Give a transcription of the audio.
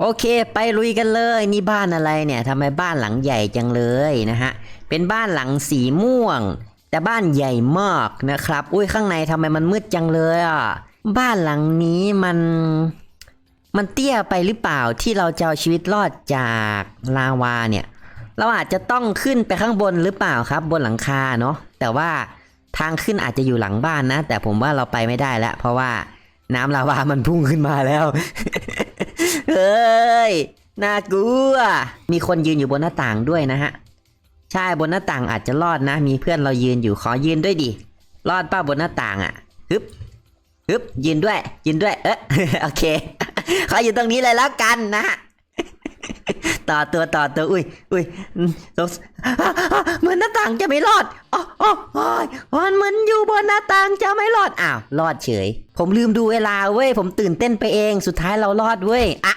โอเค ไปลุยกันเลยนี่บ้านอะไรเนี่ยทำไมบ้านหลังใหญ่จังเลยนะฮะ เป็นบ้านหลังสีม่วง แต่บ้านใหญ่มากนะครับ อุ้ยข้างในทำไมมันมืดจังเลยอะ บ้านหลังนี้มัน มันเตี้ยไปหรือเปล่าที่เราจะเอาชีวิตรอดจากลาวาเนี่ย เราอาจจะต้องขึ้นไปข้างบนหรือเปล่าครับ บนหลังคาเนาะ แต่ว่าทางขึ้นอาจจะอยู่หลังบ้านนะ แต่ผมว่าเราไปไม่ได้แล้วเพราะว่าน้ำลาวามันพุ่งขึ้นมาแล้ว เฮ้ย น่ากลัว มีคนยืนอยู่บนหน้าต่างด้วยนะฮะ ใช่บนหน้าต่างอาจจะรอดนะ มีเพื่อนเรายืนอยู่ขอยืนด้วยดิ รอดป้าบนหน้าต่างอะ่ะฮึบฮึบยืนด้วยยืนด้วย เอ๊ะโอเค ขออยู่ตรงนี้เลยแล้วกันนะฮะ ต่อตัวต่อตัวอุ้ยอุ้ยอืมสงเหมือนหน้าต่างจะไม่รอดอ๋ออ๋ออ๋อมันเหมือนอยู่บนหน้าต่างจะไม่รอดอ้าวรอดเฉย ผมลืมดูเวลาเว้ยผมตื่นเต้นไปเองสุดท้ายเรารอดเว้ยอะ